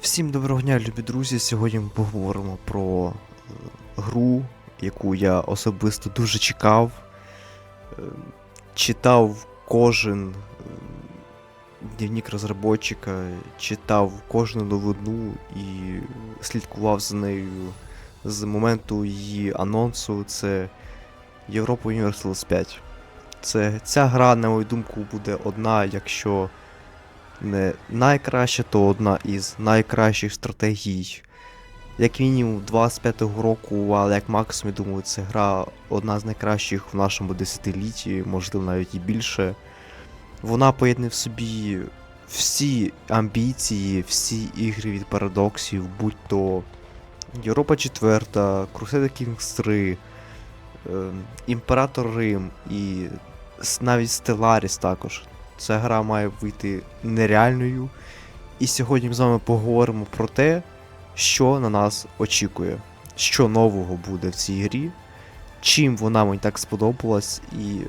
Всім доброго дня, любі друзі. Сьогодні ми поговоримо про е, гру, яку я особисто дуже чекав. Е, Читав кожен е, дневник розробника, читав кожну новину і слідкував за нею з моменту її анонсу. Це Європа Universals 5. Це, ця гра, на мою думку, буде одна, якщо не найкраща, то одна із найкращих стратегій. Як мінімум 25-го року, але як максимум, я думаю, це гра одна з найкращих в нашому десятилітті, можливо навіть і більше. Вона поєднує в собі всі амбіції, всі ігри від парадоксів, будь то Європа 4, Crusader Kings 3, е, Імператор Рим і навіть Stellaris також. Ця гра має вийти нереальною. І сьогодні ми з вами поговоримо про те, що на нас очікує, що нового буде в цій грі, чим вона мені так сподобалась, і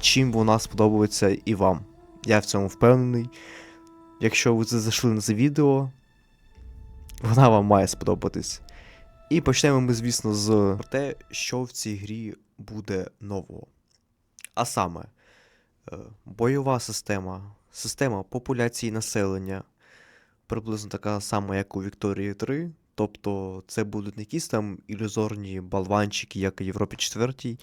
чим вона сподобається і вам. Я в цьому впевнений. Якщо ви зайшли на це відео, вона вам має сподобатись. І почнемо ми, звісно, з те, що в цій грі буде нового. А саме, бойова система, система популяції населення, приблизно така сама, як у Вікторії 3. Тобто це будуть не якісь там ілюзорні болванчики, як у Європі 4.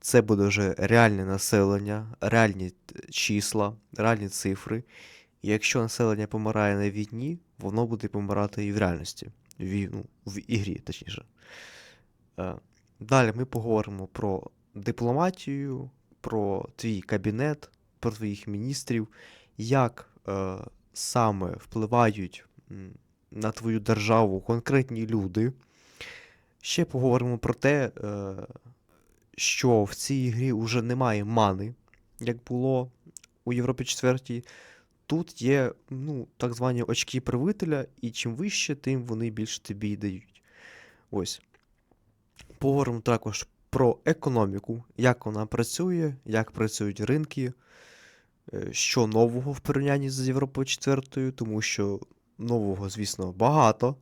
Це буде вже реальне населення, реальні числа, реальні цифри. І якщо населення помирає на війні, воно буде помирати і в реальності, в, ну, в ігрі, точніше. Е, Далі ми поговоримо про дипломатію, про твій кабінет, про твоїх міністрів, як е, саме впливають на твою державу конкретні люди. Ще поговоримо про те, е, що в цій грі вже немає мани, як було у Європі 4. Тут є ну, так звані очки правителя, і чим вище, тим вони більше тобі й дають. Ось. Поговоримо також про економіку, як вона працює, як працюють ринки, е, що нового в порівнянні з Європою 4, тому що нового, звісно, багато.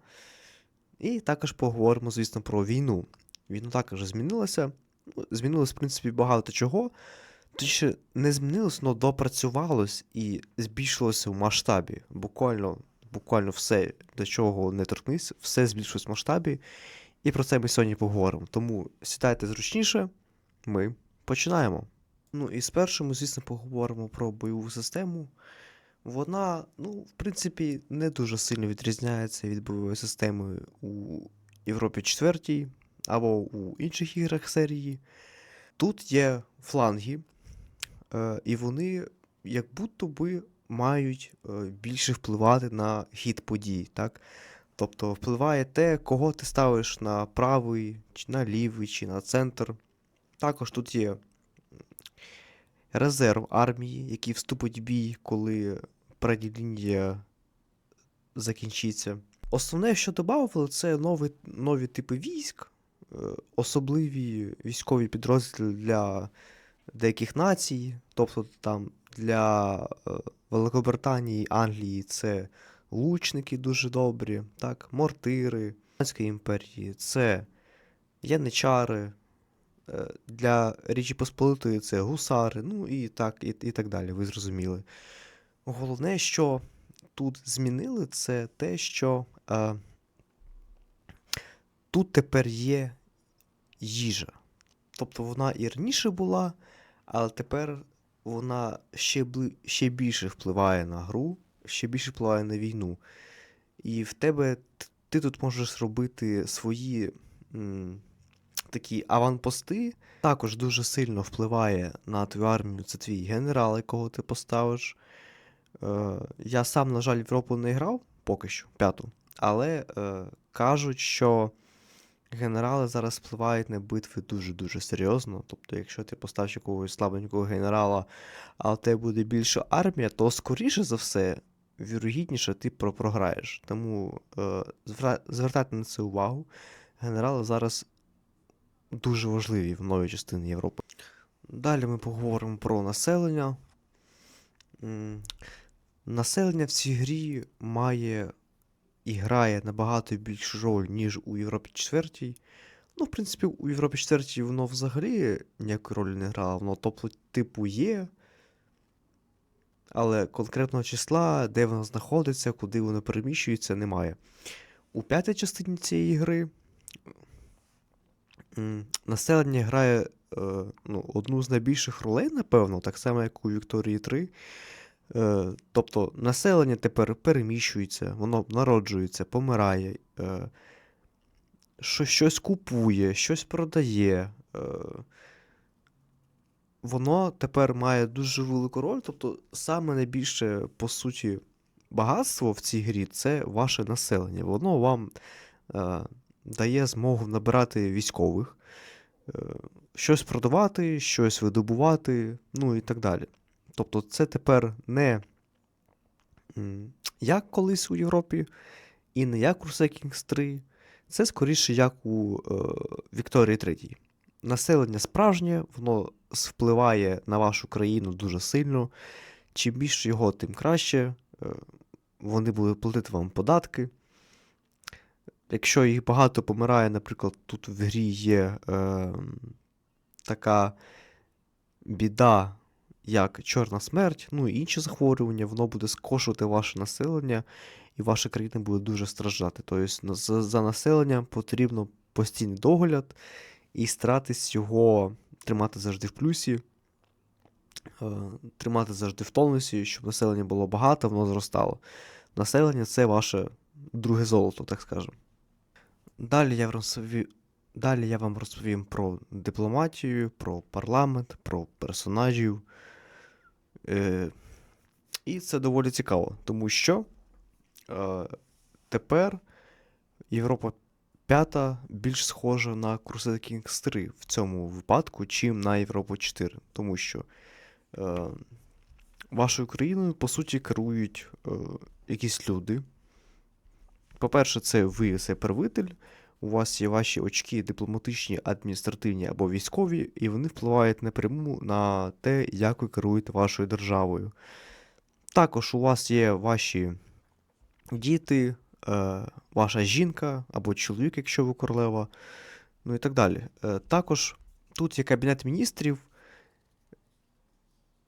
І також поговоримо, звісно, про війну. Війна також змінилася. Ну, Змінилось, в принципі, багато чого. Точніше, не змінилось, але допрацювалось і збільшилося в масштабі. Буквально, буквально все, до чого не торкнись, все збільшилось в масштабі. І про це ми сьогодні поговоримо. Тому сідайте зручніше, ми починаємо. Ну і спершу ми, звісно, поговоримо про бойову систему. Вона, ну, в принципі, не дуже сильно відрізняється від бойової системи у Європі 4 або у інших іграх серії. Тут є фланги, е, і вони як будто би мають е, більше впливати на хід подій, так? Тобто впливає те, кого ти ставиш на правий, чи на лівий, чи на центр. Також тут є резерв армії, який вступить в бій, коли передня закінчиться. Основне, що додали, це нові, нові типи військ, е, особливі військові підрозділи для деяких націй, тобто там для е, Великобританії, Англії це лучники дуже добрі, так, мортири, Британської імперії, це яничари, е, для Річі Посполитої це гусари, ну і так, і, і так далі, ви зрозуміли. Головне, що тут змінили, це те, що е, тут тепер є їжа. Тобто вона і раніше була, але тепер вона ще, ще більше впливає на гру, ще більше впливає на війну. І в тебе ти тут можеш робити свої м, такі аванпости. Також дуже сильно впливає на твою армію. Це твій генерал, якого ти поставиш. Е, я сам, на жаль, в Європу не грав поки що, п'яту. Але е, кажуть, що генерали зараз впливають на битви дуже-дуже серйозно. Тобто, якщо ти поставиш якогось слабенького генерала, а у тебе буде більша армія, то скоріше за все, вірогідніше ти програєш. Тому е, звертайте на це увагу. Генерали зараз дуже важливі в новій частині Європи. Далі ми поговоримо про населення. Населення в цій грі має і грає набагато більшу роль, ніж у Європі 4. Ну, в принципі, у Європі 4 воно взагалі ніякої ролі не грало, воно тобто, типу, є. Але конкретного числа, де воно знаходиться, куди воно переміщується, немає. У п'ятій частині цієї гри населення грає е, ну, одну з найбільших ролей, напевно, так само, як у Вікторії 3. Е, тобто населення тепер переміщується, воно народжується, помирає, е, що, щось купує, щось продає. Воно тепер має дуже велику роль. Тобто, саме найбільше, по суті, багатство в цій грі це ваше населення. Воно вам е, дає змогу набирати військових, е, щось продавати, щось видобувати, ну і так далі. Тобто, це тепер не як колись у Європі, і не як у Kings 3. Це скоріше як у е, Вікторії 3. Населення справжнє, воно впливає на вашу країну дуже сильно. Чим більше його, тим краще. Е, Вони будуть платити вам податки. Якщо їх багато помирає, наприклад, тут в грі є е, така біда, як чорна смерть, ну і інші захворювання, воно буде скошувати ваше населення, і ваша країна буде дуже страждати. Тобто за, населенням потрібно постійний догляд і старатись його тримати завжди в плюсі, е, тримати завжди в тонусі, щоб населення було багато, воно зростало. Населення це ваше друге золото, так скажемо. Далі я вам розповім, далі я вам розповім про дипломатію, про парламент, про персонажів. Е, і це доволі цікаво, тому що е, тепер Європа 5 більш схожа на Crusader Kings 3 в цьому випадку, чим на Європу 4. Тому що е, вашою країною, по суті, керують е, якісь люди. По-перше, це ви це правитель, у вас є ваші очки дипломатичні, адміністративні або військові, і вони впливають напряму на те, як ви керуєте вашою державою. Також у вас є ваші діти, ваша жінка або чоловік, якщо ви королева, ну і так далі. Е, також тут є кабінет міністрів,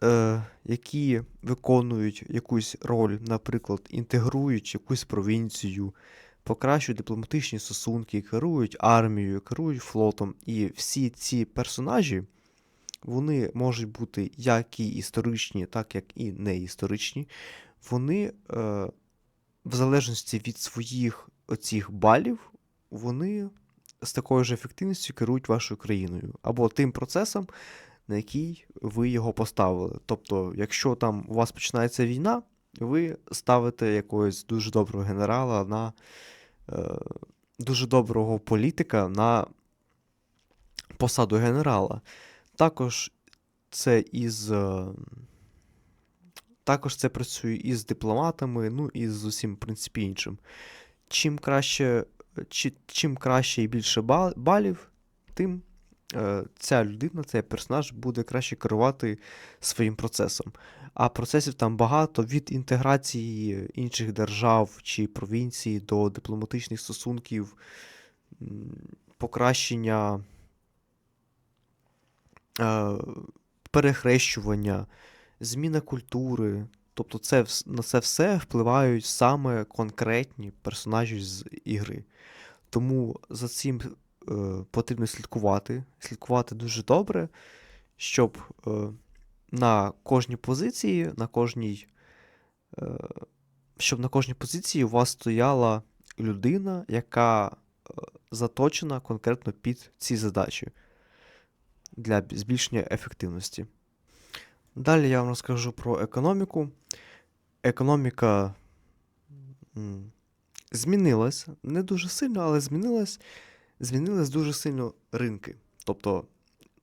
е, які виконують якусь роль, наприклад, інтегрують якусь провінцію, покращують дипломатичні стосунки, керують армією, керують флотом. І всі ці персонажі вони можуть бути як і історичні, так як і не історичні. Вони, е, в залежності від своїх оцих балів, вони з такою ж ефективністю керують вашою країною або тим процесом, на який ви його поставили. Тобто, якщо там у вас починається війна, ви ставите якогось дуже доброго генерала на е, дуже доброго політика на посаду генерала. Також це із. Також це працює із дипломатами, ну і з усім, в принципі, іншим. Чим краще, чи, чим краще і більше балів, тим е, ця людина, цей персонаж буде краще керувати своїм процесом. А процесів там багато від інтеграції інших держав чи провінцій до дипломатичних стосунків, покращення е, перехрещування, зміна культури. Тобто це, на це все впливають саме конкретні персонажі з ігри. Тому за цим е, потрібно слідкувати, слідкувати дуже добре, щоб е, на кожній позиції, на кожній, е, щоб на кожній позиції у вас стояла людина, яка е, заточена конкретно під ці задачі для збільшення ефективності. Далі я вам розкажу про економіку. Економіка змінилась не дуже сильно, але змінилась. Змінились дуже сильно ринки. Тобто,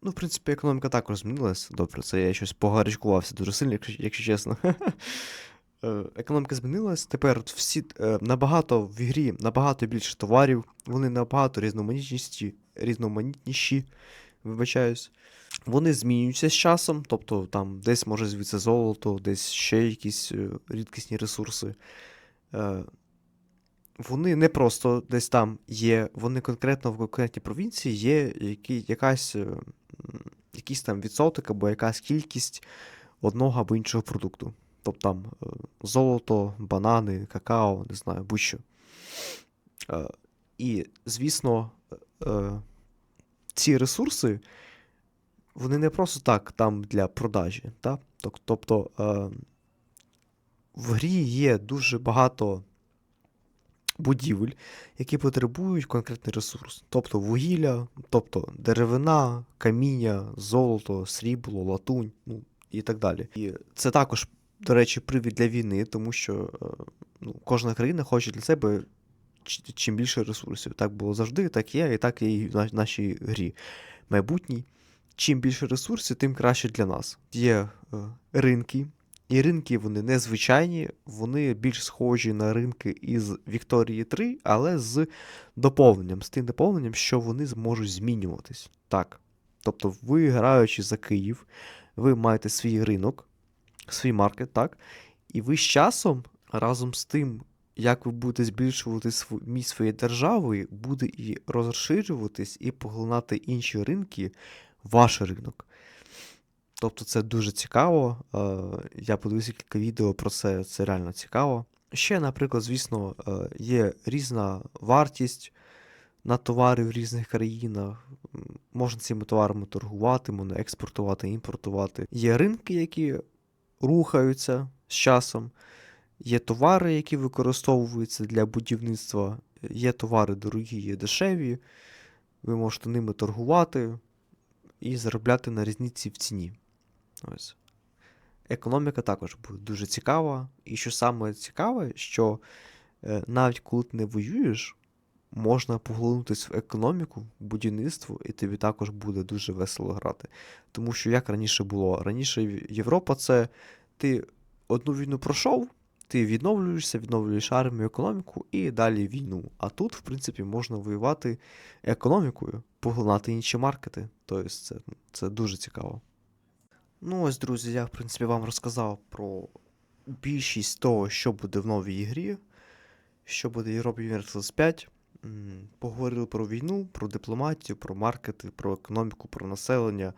ну, в принципі, економіка також змінилась. Добре, це я щось погарячкувався дуже сильно, якщо, якщо чесно. Е, Економіка змінилась. Тепер всі е, набагато в ігрі набагато більше товарів, вони набагато різноманітніші, різноманітніші, вибачаюсь. Вони змінюються з часом, тобто там десь може з'явитися золото, десь ще якісь е, рідкісні ресурси. Е, вони не просто десь там є, вони конкретно в конкретній провінції є які, якась, е, якийсь там відсоток або якась кількість одного або іншого продукту. Тобто там золото, банани, какао, не знаю, будь-що. І, звісно, ці ресурси, вони не просто так там для продажі. Та? Тобто е, в грі є дуже багато будівель, які потребують конкретний ресурс. Тобто вугілля, тобто деревина, каміння, золото, срібло, латунь, ну і так далі. І це також, до речі, привід для війни, тому що е, ну, кожна країна хоче для себе чим більше ресурсів. Так було завжди, так є, і так є і в нашій грі. Майбутній. Чим більше ресурсів, тим краще для нас. Є е, ринки, і ринки вони незвичайні, вони більш схожі на ринки із Вікторії 3, але з доповненням, з тим доповненням, що вони зможуть змінюватись. Так. Тобто, ви, граючи за Київ, ви маєте свій ринок, свій маркет, так? І ви з часом, разом з тим, як ви будете збільшувати міць своєї держави, буде і розширюватись, і поглинати інші ринки, ваш ринок. Тобто це дуже цікаво. е, Я подивився кілька відео про це, це реально цікаво. Ще, наприклад, звісно, е, є різна вартість на товари в різних країнах. Можна цими товарами торгувати, можна експортувати, імпортувати. Є ринки, які рухаються з часом. Є товари, які використовуються для будівництва. Є товари дорогі, є дешеві. Ви можете ними торгувати і заробляти на різниці в ціні. Ось. Економіка також буде дуже цікава. І що саме цікаве, що е, навіть коли ти не воюєш, можна поглинутися в економіку, в будівництво, і тобі також буде дуже весело грати. Тому що як раніше було? Раніше Європа це ти одну війну пройшов, ти відновлюєшся, відновлюєш армію, економіку і далі війну. А тут, в принципі, можна воювати економікою, поглинати інші маркети. Тобто це, це дуже цікаво. Ну ось, друзі, я, в принципі, вам розказав про більшість того, що буде в новій грі, що буде Європа Universalis 5. Поговорили про війну, про дипломатію, про маркети, про економіку, про населення.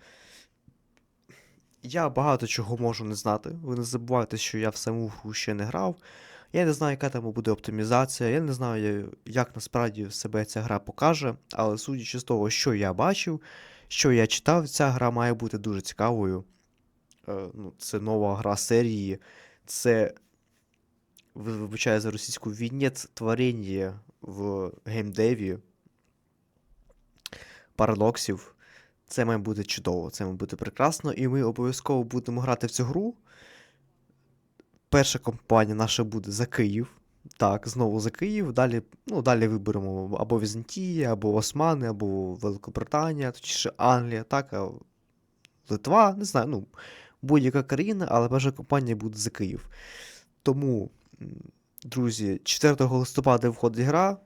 Я багато чого можу не знати. Ви не забувайте, що я в саму гру ще не грав. Я не знаю, яка там буде оптимізація, я не знаю, як насправді себе ця гра покаже, але судячи з того, що я бачив, що я читав, ця гра має бути дуже цікавою. Е, ну, це нова гра серії, це, ви- вибачаю за російську, вінець творіння в геймдеві, парадоксів. Це має бути чудово, це має бути прекрасно, і ми обов'язково будемо грати в цю гру. Перша компанія наша буде за Київ. Так, знову за Київ. Далі, ну, далі виберемо або Візантія, або Османи, або Великобританія, точніше Англія, так, Литва, не знаю, ну, будь-яка країна, але перша компанія буде за Київ. Тому, друзі, 4 листопада виходить гра.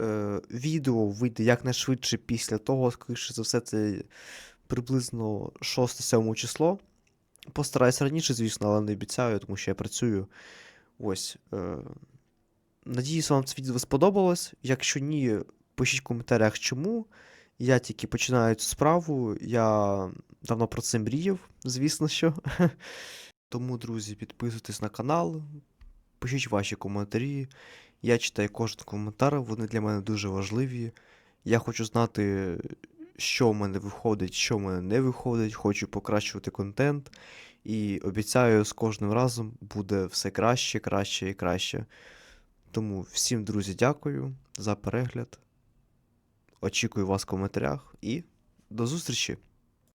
Е, відео вийде якнайшвидше після того, скоріше за все, це приблизно 6-7 число. Постараюсь раніше, звісно, але не обіцяю, тому що я працюю. Ось. Е, надіюсь, вам це відео сподобалось. Якщо ні, пишіть в коментарях, чому. Я тільки починаю цю справу. Я давно про це мріяв, звісно що. Тому, друзі, підписуйтесь на канал, пишіть ваші коментарі. Я читаю кожен коментар, вони для мене дуже важливі. Я хочу знати, що в мене виходить, що в мене не виходить, хочу покращувати контент. І обіцяю, з кожним разом буде все краще, краще і краще. Тому всім, друзі, дякую за перегляд. Очікую вас в коментарях і до зустрічі!